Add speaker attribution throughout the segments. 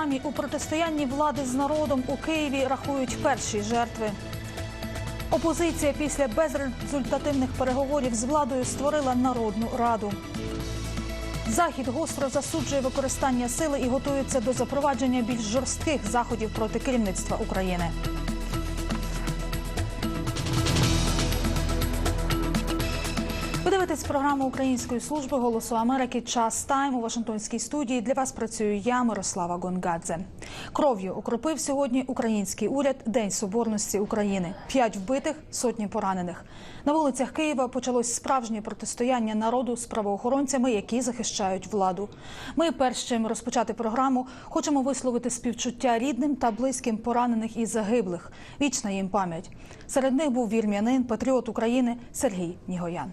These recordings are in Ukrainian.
Speaker 1: Сьогодні у протистоянні влади з народом у Києві рахують перші жертви. Опозиція після безрезультативних переговорів з владою створила народну раду. Захід гостро засуджує використання сили і готується до запровадження більш жорстких заходів проти керівництва України. Дивитесь програму Української служби голосу Америки. Час тайм у Вашингтонській студії. Для вас працюю я, Мирослава Гонгадзе. Кров'ю окропив сьогодні український уряд День Соборності України. П'ять вбитих, сотні поранених. На вулицях Києва почалось справжнє протистояння народу з правоохоронцями, які захищають владу. Ми, перш чим розпочати програму, хочемо висловити співчуття рідним та близьким поранених і загиблих. Вічна їм пам'ять. Серед них був вірмянин, патріот України Сергій Нігоян.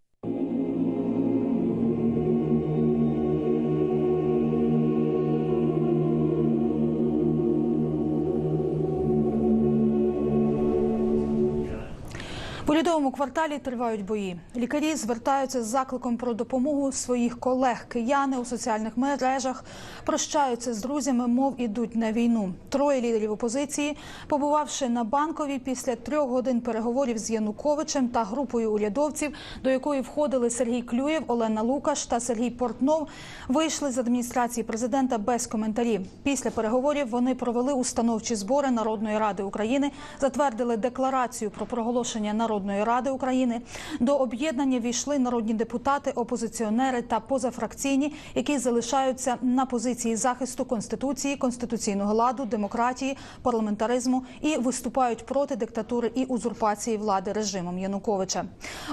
Speaker 1: Урядовому кварталі тривають бої. Лікарі звертаються з закликом про допомогу своїх колег. Кияни у соціальних мережах прощаються з друзями, мов ідуть на війну. Троє лідерів опозиції, побувавши на банковій після трьох годин переговорів з Януковичем та групою урядовців, до якої входили Сергій Клюєв, Олена Лукаш та Сергій Портнов, вийшли з адміністрації президента без коментарів. Після переговорів вони провели установчі збори Народної ради України, затвердили декларацію про проголошення Народної ради України. До об'єднання війшли народні депутати, опозиціонери та позафракційні, які залишаються на позиції захисту конституції, конституційного ладу, демократії, парламентаризму і виступають проти диктатури і узурпації влади режимом Януковича.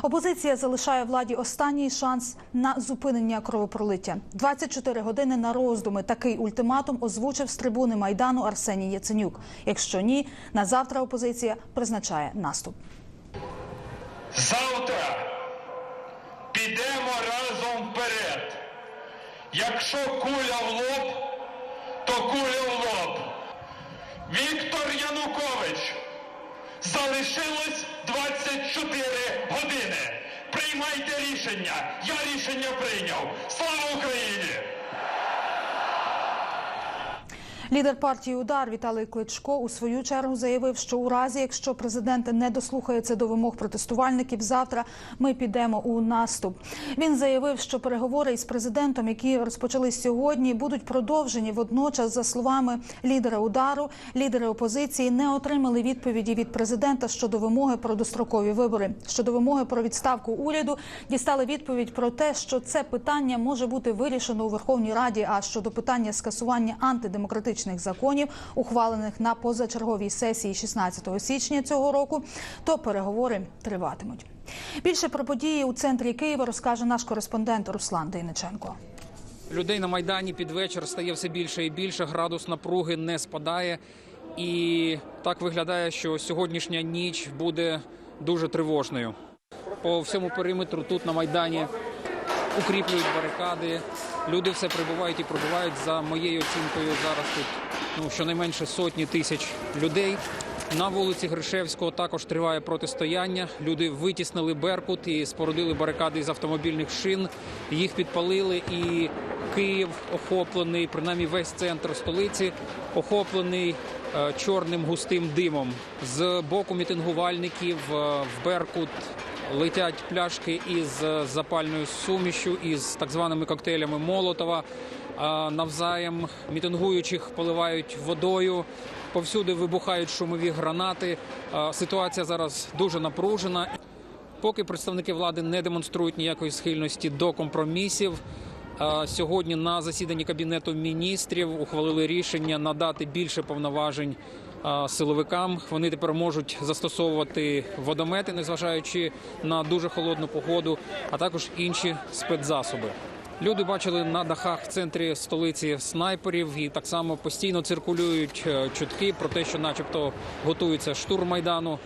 Speaker 1: Опозиція залишає владі останній шанс на зупинення кровопролиття. 24 години на роздуми. Такий ультиматум озвучив з трибуни майдану Арсеній Яценюк. Якщо ні, на завтра опозиція призначає наступ.
Speaker 2: Завтра підемо разом вперед. Якщо куля в лоб, то куля в лоб. Віктор Янукович. Залишилось 24 години. Приймайте рішення. Я рішення прийняв. Слава Україні!
Speaker 1: Лідер партії Удар Віталій Кличко у свою чергу заявив, що у разі, якщо президент не дослухається до вимог протестувальників, завтра ми підемо у наступ. Він заявив, що переговори із президентом, які розпочались сьогодні, будуть продовжені. Водночас, за словами лідера удару, лідери опозиції не отримали відповіді від президента щодо вимоги про дострокові вибори. Щодо вимоги про відставку уряду дістали відповідь про те, що це питання може бути вирішено у Верховній Раді. А щодо питання скасування антидемократичних законів, ухвалених на позачерговій сесії 16 січня цього року, то переговори триватимуть. Більше про події у центрі Києва розкаже наш кореспондент Руслан Дейниченко.
Speaker 3: Людей на майдані під вечір стає все більше і більше. Градус напруги не спадає, і так виглядає, що сьогоднішня ніч буде дуже тривожною. По всьому периметру тут на майдані укріплюють барикади. Люди все прибувають і прибувають. За моєю оцінкою зараз тут ну щонайменше сотні тисяч людей. На вулиці Гришевського також триває протистояння. Люди витіснили Беркут і спорудили барикади із автомобільних шин. Їх підпалили, і Київ охоплений, принаймні весь центр столиці, охоплений е, чорним густим димом. З боку мітингувальників е, в Беркут летять пляшки із е, запальною сумішю, із так званими коктейлями Молотова. Навзаєм мітингуючих поливають водою. Повсюди вибухають шумові гранати. Ситуація зараз дуже напружена. Поки представники влади не демонструють ніякої схильності до компромісів. Сьогодні на засіданні кабінету міністрів ухвалили рішення надати більше повноважень силовикам. Вони тепер можуть застосовувати водомети, незважаючи на дуже холодну погоду, а також інші спецзасоби. Люди бачили на дахах в центрі столиці снайперів, і так само постійно циркулюють е, чутки про те, що, начебто, готується штурм майдану.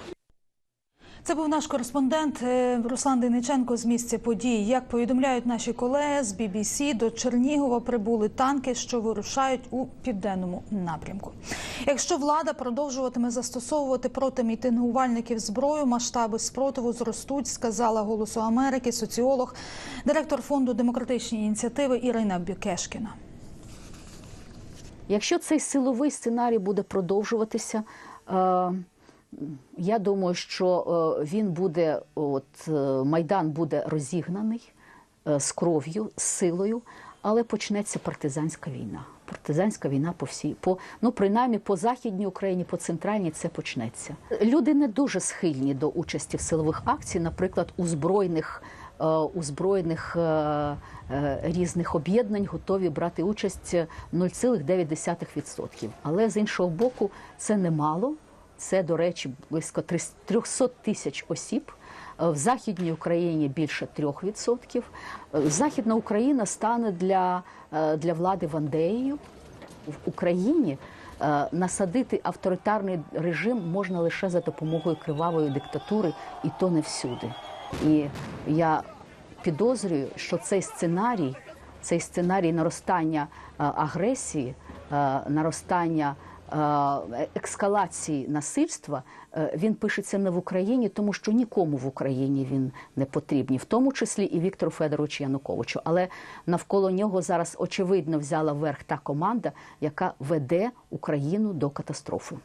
Speaker 1: Це був наш кореспондент е, Руслан Дениченко з місця подій. Як повідомляють наші колеги з BBC, до Чернігова прибули танки, що вирушають у південному напрямку. Якщо влада продовжуватиме застосовувати проти мітингувальників зброю, масштаби спротиву зростуть, сказала Голосу Америки соціолог, директор фонду демократичні ініціативи Ірина Бюкешкіна.
Speaker 4: Якщо цей силовий сценарій буде продовжуватися, е, я думаю, що е, він буде, от е, майдан буде розігнаний е, з кров'ю, з силою, але почнеться партизанська війна. Партизанська війна по всій, по ну принаймні по західній Україні, по центральній це почнеться. Люди не дуже схильні до участі в силових акцій, наприклад, у збройних у збройних е, різних об'єднань готові брати участь 0,9%. Але з іншого боку, це немало. Це, до речі, близько 300 тисяч осіб. Е, В Західній Україні більше 3%. Е, Західна Україна стане для, е, для влади Вандеєю. В Україні насадити авторитарний режим можна лише за допомогою кривавої диктатури, і то не всюди. І я підозрюю, що цей сценарій, цей сценарій наростання агресії, наростання ескалації насильства, е, він пишеться не в Україні, тому що нікому в Україні він не потрібний, в тому числі і Віктору Федоровичу Януковичу. Але навколо нього зараз очевидно взяла верх та команда, яка веде Україну до катастрофи.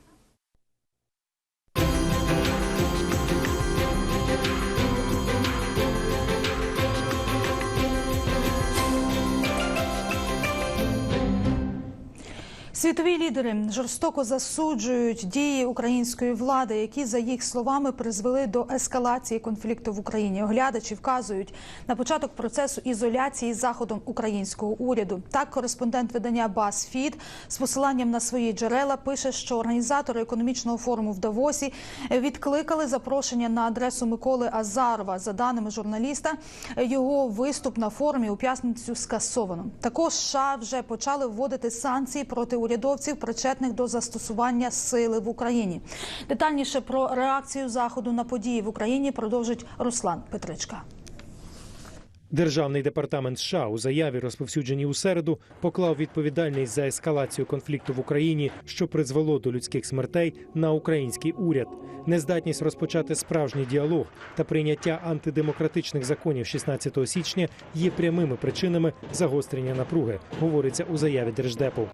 Speaker 1: Світові лідери жорстоко засуджують дії української влади, які за їх словами призвели до ескалації конфлікту в Україні. Оглядачі вказують на початок процесу ізоляції заходом українського уряду. Так, кореспондент видання BuzzFeed з посиланням на свої джерела пише, що організатори економічного форуму в Давосі відкликали запрошення на адресу Миколи Азарова. За даними журналіста, його виступ на форумі у п'ятницю скасовано. Також США вже почали вводити санкції проти урядовців, причетних до застосування сили в Україні. Детальніше про реакцію заходу на події в Україні продовжить Руслан Петричка.
Speaker 5: Державний департамент США у заяві, розповсюдженій у середу, поклав відповідальність за ескалацію конфлікту в Україні, що призвело до людських смертей, на український уряд. Нездатність розпочати справжній діалог та прийняття антидемократичних законів 16 січня є прямими причинами загострення напруги, говориться у заяві держдепу.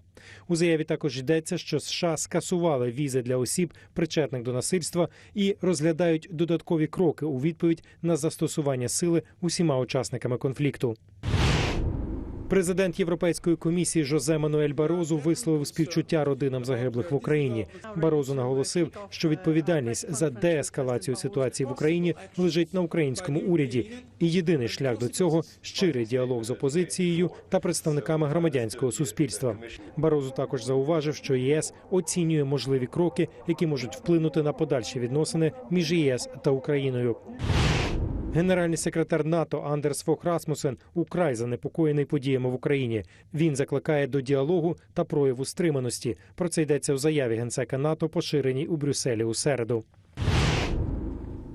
Speaker 5: У заяві також йдеться, що США скасували візи для осіб, причетних до насильства, і розглядають додаткові кроки у відповідь на застосування сили усіма учасниками конфлікту. Президент Європейської комісії Жозе Мануель Барозу висловив співчуття родинам загиблих в Україні. Барозу наголосив, що відповідальність за деескалацію ситуації в Україні лежить на українському уряді, і єдиний шлях до цього щирий діалог з опозицією та представниками громадянського суспільства. Барозу також зауважив, що ЄС оцінює можливі кроки, які можуть вплинути на подальші відносини між ЄС та Україною. Генеральний секретар НАТО Андерс Фох Расмусен украй занепокоєний подіями в Україні. Він закликає до діалогу та прояву стриманості. Про це йдеться у заяві генсека НАТО, поширеній у Брюсселі у середу.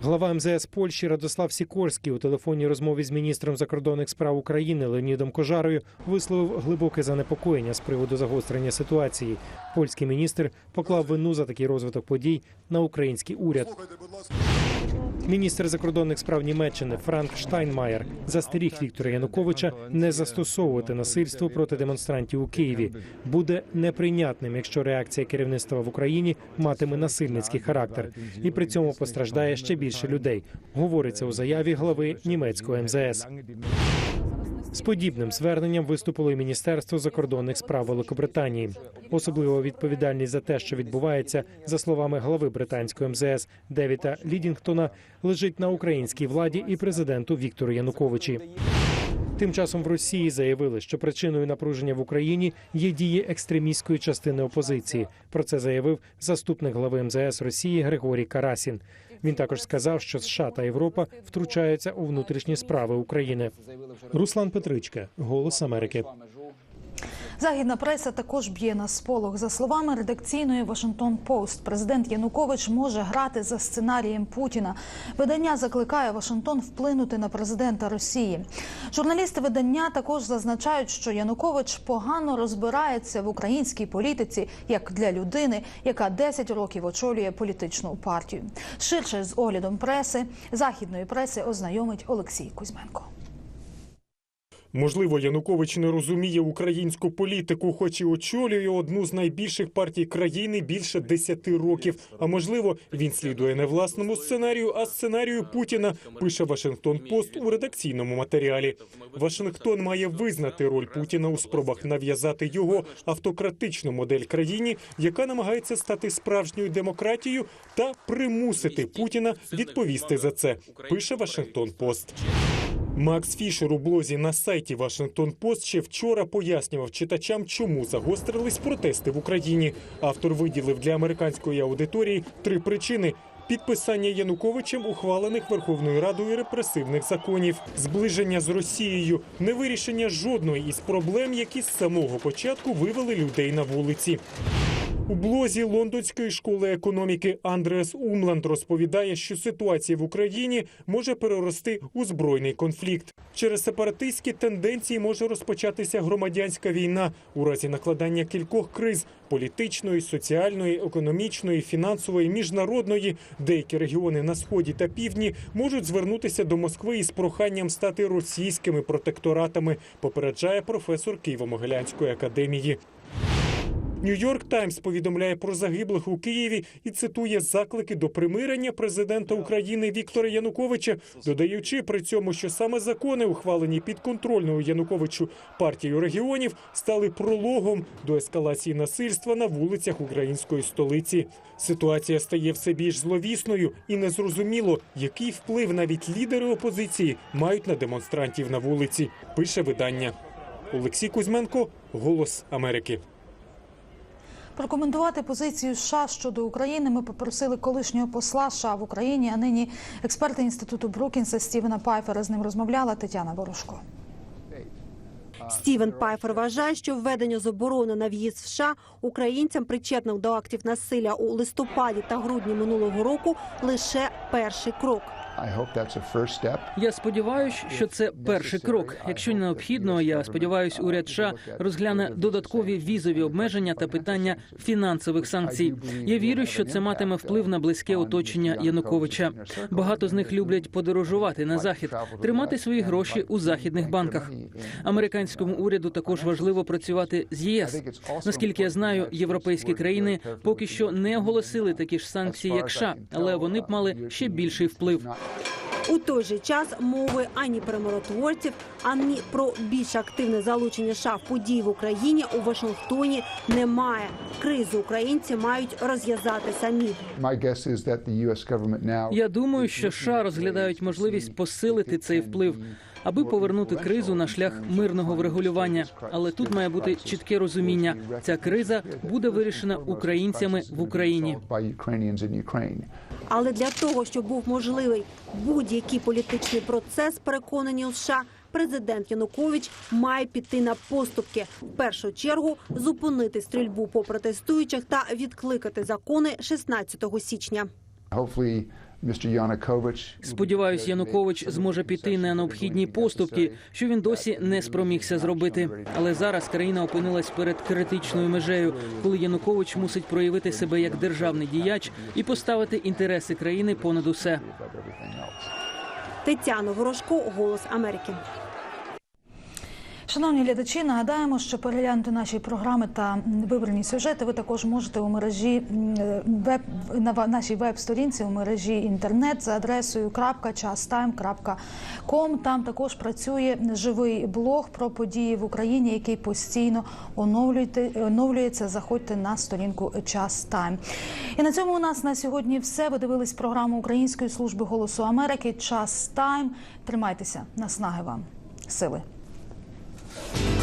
Speaker 5: Глава МЗС Польщі Радослав Сікорський у телефонній розмові з міністром закордонних справ України Леонідом Кожарою висловив глибоке занепокоєння з приводу загострення ситуації. Польський міністр поклав вину за такий розвиток подій на український уряд. Міністр закордонних справ Німеччини Франк Штайнмаєр застеріг Віктора Януковича не застосовувати насильство проти демонстрантів у Києві. Буде неприйнятним, якщо реакція керівництва в Україні матиме насильницький характер, і при цьому постраждає ще більше людей. Говориться у заяві глави німецького МЗС. З подібним зверненням виступило і Міністерство закордонних справ Великобританії. Особливо відповідальність за те, що відбувається, за словами глави британської МЗС Девіта Лідінгтона, лежить на українській владі і президенту Віктору Януковичі. Тим часом в Росії заявили, що причиною напруження в Україні є дії екстремістської частини опозиції. Про це заявив заступник глави МЗС Росії Григорій Карасін. Він також сказав, що США та Європа втручаються у внутрішні справи України. Руслан Петричка, Голос Америки.
Speaker 1: Західна преса також б'є на сполох. За словами редакційної Вашингтон Пост, президент Янукович може грати за сценарієм Путіна. Видання закликає Вашингтон вплинути на президента Росії. Журналісти видання також зазначають, що Янукович погано розбирається в українській політиці як для людини, яка 10 років очолює політичну партію. Ширше з оглядом преси західної преси ознайомить Олексій Кузьменко.
Speaker 6: Можливо, Янукович не розуміє українську політику, хоч і очолює одну з найбільших партій країни більше 10 років. А можливо, він слідує не власному сценарію, а сценарію Путіна. Пише Вашингтон Пост у редакційному матеріалі. Вашингтон має визнати роль Путіна у спробах нав'язати його автократичну модель країні, яка намагається стати справжньою демократією, та примусити Путіна відповісти за це. Пише Вашингтон Пост. Макс Фішер у блозі на сайті Вашингтон Пост ще вчора пояснював читачам, чому загострились протести в Україні. Автор виділив для американської аудиторії три причини. Підписання Януковичем ухвалених Верховною Радою репресивних законів, зближення з Росією, невирішення жодної із проблем, які з самого початку вивели людей на вулиці. У блозі лондонської школи економіки Андреас Умланд розповідає, що ситуація в Україні може перерости у збройний конфлікт. Через сепаратистські тенденції може розпочатися громадянська війна у разі накладання кількох криз політичної, соціальної, економічної, фінансової, міжнародної. Деякі регіони на сході та півдні можуть звернутися до Москви із проханням стати російськими протекторатами. Попереджає професор Києво-Могилянської академії. Нью-Йорк Таймс повідомляє про загиблих у Києві і цитує заклики до примирення президента України Віктора Януковича, додаючи при цьому, що саме закони, ухвалені підконтрольною Януковичу партією регіонів, стали прологом до ескалації насильства на вулицях української столиці. Ситуація стає все більш зловісною і незрозуміло, який вплив навіть лідери опозиції мають на демонстрантів на вулиці. Пише видання Олексій Кузьменко, Голос Америки.
Speaker 1: Прокоментувати позицію США щодо України ми попросили колишнього посла США в Україні, а нині експерта інституту Брукінса Стівена Пайфера. З ним розмовляла Тетяна Ворожко.
Speaker 7: Стівен Пайфер вважає, що введення заборони на в'їзд США українцям, причетних до актів насилля у листопаді та грудні минулого року, лише перший крок.
Speaker 8: Я сподіваюся, що це перший крок. Якщо необхідно, я сподіваюся, уряд США розгляне додаткові візові обмеження та питання фінансових санкцій. Я вірю, що це матиме вплив на близьке оточення Януковича. Багато з них люблять подорожувати на захід, тримати свої гроші у західних банках. Американському уряду також важливо працювати з ЄС. Наскільки я знаю, європейські країни поки що не оголосили такі ж санкції, як США, але вони б мали ще більший вплив.
Speaker 7: У той же час мови ані про миротворців, ані про більш активне залучення США в події в Україні у Вашингтоні немає. Кризу українці мають розв'язати самі.
Speaker 8: Я думаю, що США розглядають можливість посилити цей вплив, аби повернути кризу на шлях мирного врегулювання. Але тут має бути чітке розуміння: ця криза буде вирішена українцями в Україні.
Speaker 7: Але для того, щоб був можливий будь-який політичний процес, переконані у США, президент Янукович має піти на поступки. В першу чергу зупинити стрільбу по протестуючих та відкликати закони 16 січня.
Speaker 8: Сподіваюсь, Янукович зможе піти на необхідні поступки, що він досі не спромігся зробити. Але зараз країна опинилась перед критичною межею, коли Янукович мусить проявити себе як державний діяч і поставити інтереси країни понад усе.
Speaker 7: Тетяна Ворожко, Голос Америки.
Speaker 1: Шановні глядачі, нагадаємо, що переглянути наші програми та вибрані сюжети ви також можете у мережі веб на нашій веб-сторінці у мережі інтернет за адресою .chastime.com. Там також працює живий блог про події в Україні, який постійно оновлюється. Заходьте на сторінку Час Тайм. І на цьому у нас на сьогодні все. Ви дивились програму Української служби голосу Америки. Час Тайм. Тримайтеся, наснаги вам, сили. Thank you.